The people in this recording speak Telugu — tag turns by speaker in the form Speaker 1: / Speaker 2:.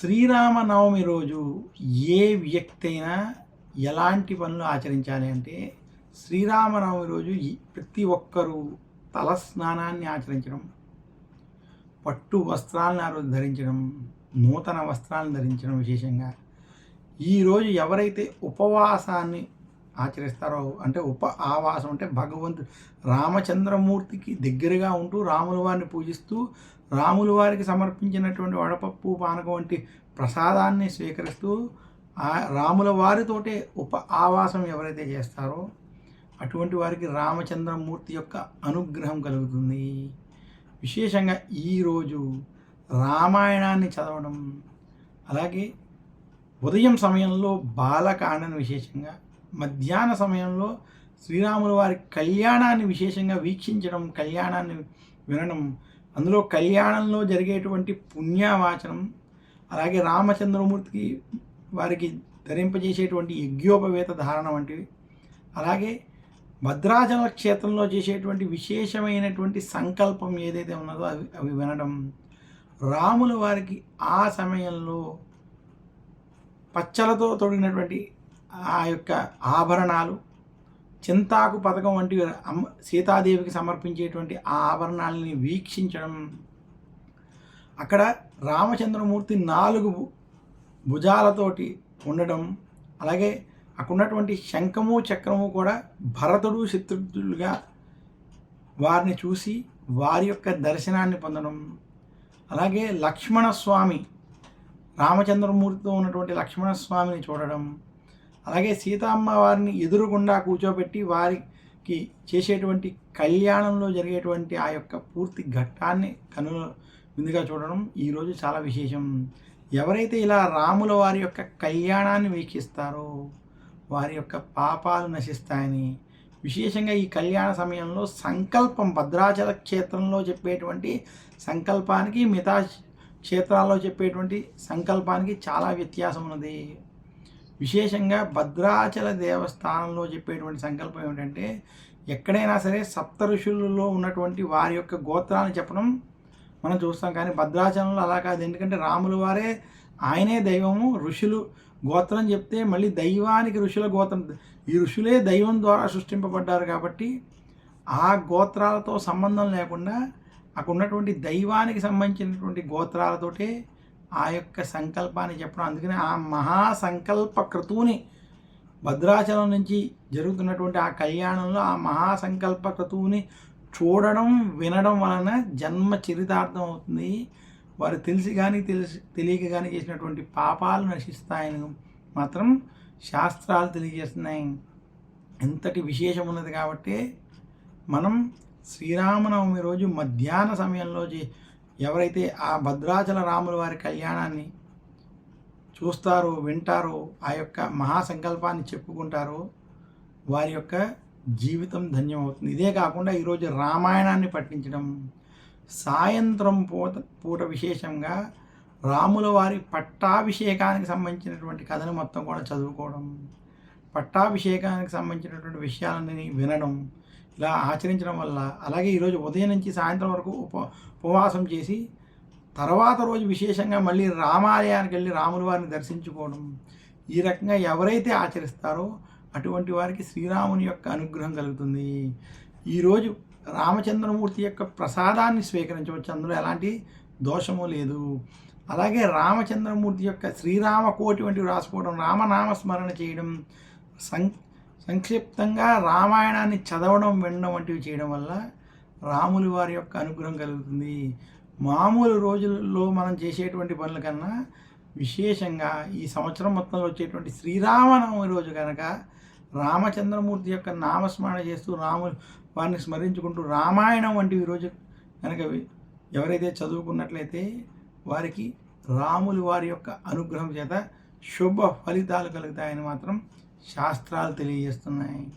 Speaker 1: శ్రీరామనవమి రోజు ఏ వ్యక్తి అయినా ఎలాంటి పనులు ఆచరించాలి అంటే శ్రీరామనవమి రోజు ప్రతి ఒక్కరూ తలస్నానాన్ని ఆచరించడం పట్టు వస్త్రాలను ఆ రోజు ధరించడం నూతన వస్త్రాలను ధరించడం విశేషంగా. ఈరోజు ఎవరైతే ఉపవాసాన్ని ఆచరిస్తారో? అంటే ఉప ఆవాసం అంటే భగవంతుడు రామచంద్రమూర్తికి దగ్గరగా ఉంటూ రాముల వారిని పూజిస్తూ రాముల వారికి సమర్పించినటువంటి వడపప్పు పానకం వంటి ప్రసాదాన్ని స్వీకరిస్తూ రాముల వారితోటే ఉప ఆవాసం ఎవరైతే చేస్తారో అటువంటి వారికి రామచంద్రమూర్తి యొక్క అనుగ్రహం కలుగుతుంది. విశేషంగా ఈరోజు రామాయణాన్ని చదవడం అలాగే ఉదయం సమయంలో బాలకాండను విశేషంగా మధ్యాహ్న సమయంలో శ్రీరాముల వారి కళ్యాణాన్ని విశేషంగా వీక్షించడం కళ్యాణాన్ని వినడం అందులో కళ్యాణంలో జరిగేటువంటి పుణ్యవాచనం అలాగే రామచంద్రమూర్తికి వారికి ధరింపజేసేటువంటి యజ్ఞోపవేత ధారణ వంటివి అలాగే భద్రాచల క్షేత్రంలో చేసేటువంటి విశేషమైనటువంటి సంకల్పం ఏదైతే ఉన్నదో అవి అవి వినడం. రాముల వారికి ఆ సమయంలో పచ్చలతో తొడిగినటువంటి ఆ యొక్క ఆభరణాలు చింతాకు పథకం వంటి అమ్మ సీతాదేవికి సమర్పించేటువంటి ఆ ఆభరణాలని వీక్షించడం. అక్కడ రామచంద్రమూర్తి నాలుగు భుజాలతోటి ఉండడం అలాగే అక్కడ ఉన్నటువంటి శంఖము చక్రము కూడా భరతుడు శత్రుఘ్నులుగా వారిని చూసి వారి యొక్క దర్శనాన్ని పొందడం. అలాగే లక్ష్మణస్వామి రామచంద్రమూర్తితో ఉన్నటువంటి లక్ష్మణస్వామిని చూడడం. అలాగే సీతమ్మ వారిని ఎదురుగుండా కూర్చోబెట్టి వారికి చేసేటువంటి కళ్యాణంలో జరిగేటువంటి ఆ యొక్క పూర్తి ఘట్టాన్ని కనుల ముందుగా చూడడం ఈరోజు చాలా విశేషం. ఎవరైతే ఇలా రాముల వారి యొక్క కళ్యాణాన్ని వీక్షిస్తారో వారి యొక్క పాపాలు నశిస్తాయని విశేషంగా ఈ కళ్యాణ సమయంలో సంకల్పం భద్రాచల క్షేత్రంలో చెప్పేటువంటి సంకల్పానికి మిగతా క్షేత్రాల్లో చెప్పేటువంటి సంకల్పానికి చాలా వ్యత్యాసం ఉన్నది విశేషంగా భద్రాచల దేవస్థానంలో చెప్పేటువంటి సంకల్పం ఏమిటంటే ఎక్కడైనా సరే సప్త ఋషులలో ఉన్నటువంటి వారి యొక్క గోత్రాన్ని చెప్పడం మనం చూస్తాం. కానీ భద్రాచలంలో అలా కాదు. ఎందుకంటే రాములు వారే ఆయనే దైవము ఋషులు గోత్రం చెప్తే మళ్ళీ దైవానికి ఋషుల గోత్రం. ఈ ఋషులే దైవం ద్వారా సృష్టింపబడ్డారు కాబట్టి ఆ గోత్రాలతో సంబంధం లేకుండా అక్కడ ఉన్నటువంటి దైవానికి సంబంధించినటువంటి గోత్రాలతోటే ఆ యొక్క సంకల్పాన్ని చెప్పడం. అందుకని ఆ మహాసంకల్ప క్రతువుని భద్రాచలం నుంచి జరుగుతున్నటువంటి ఆ కళ్యాణంలో ఆ మహాసంకల్ప క్రతువుని చూడడం వినడం వలన జన్మ చరితార్థం అవుతుంది. వారు తెలిసి కానీ తెలిసి తెలియక కానీ చేసినటువంటి పాపాలు నశిస్తాయని మాత్రం శాస్త్రాలు తెలియజేస్తున్నాయి. ఎంతటి విశేషం ఉన్నది కాబట్టి మనం శ్రీరామనవమి రోజు మధ్యాహ్న సమయంలో చే- ఎవరైతే ఆ భద్రాచల రాముల వారి కళ్యాణాన్ని చూస్తారో వింటారో ఆ యొక్క మహాసంకల్పాన్ని చెప్పుకుంటారో వారి యొక్క జీవితం ధన్యమవుతుంది. ఇదే కాకుండా ఈరోజు రామాయణాన్ని పఠించడం సాయంత్రం పూట పూట విశేషంగా రాముల వారి పట్టాభిషేకానికి సంబంధించినటువంటి కథను మొత్తం కూడా చదువుకోవడం పట్టాభిషేకానికి సంబంధించినటువంటి విషయాలన్నీ వినడం ఇలా ఆచరించడం వల్ల అలాగే ఈరోజు ఉదయం నుంచి సాయంత్రం వరకు ఉప ఉపవాసం చేసి తర్వాత రోజు విశేషంగా మళ్ళీ రామాలయానికి వెళ్ళి రాముల వారిని దర్శించుకోవడం ఈ రకంగా ఎవరైతే ఆచరిస్తారో అటువంటి వారికి శ్రీరాముని యొక్క అనుగ్రహం కలుగుతుంది. ఈరోజు రామచంద్రమూర్తి యొక్క ప్రసాదాన్ని స్వీకరించవచ్చు. అందులో ఎలాంటి దోషము లేదు. అలాగే రామచంద్రమూర్తి యొక్క శ్రీరామ కోటి వంటివి రాసుకోవడం రామనామ స్మరణ చేయడం సం సంక్షిప్తంగా రామాయణాన్ని చదవడం వినడం వంటివి చేయడం వల్ల రాములు వారి యొక్క అనుగ్రహం కలుగుతుంది. మామూలు రోజుల్లో మనం చేసేటువంటి పనుల కన్నా విశేషంగా ఈ సంవత్సరం మొత్తంలో వచ్చేటువంటి శ్రీరామనవమి రోజు కనుక రామచంద్రమూర్తి యొక్క నామస్మరణ చేస్తూ రాములు వారిని స్మరించుకుంటూ రామాయణం వంటివి రోజు కనుక ఎవరైతే చదువుకున్నట్లయితే వారికి రాములు వారి యొక్క అనుగ్రహం చేత శుభ ఫలితాలు కలుగుతాయని మాత్రం శాస్త్రాలు తెలియజేస్తున్నాయి.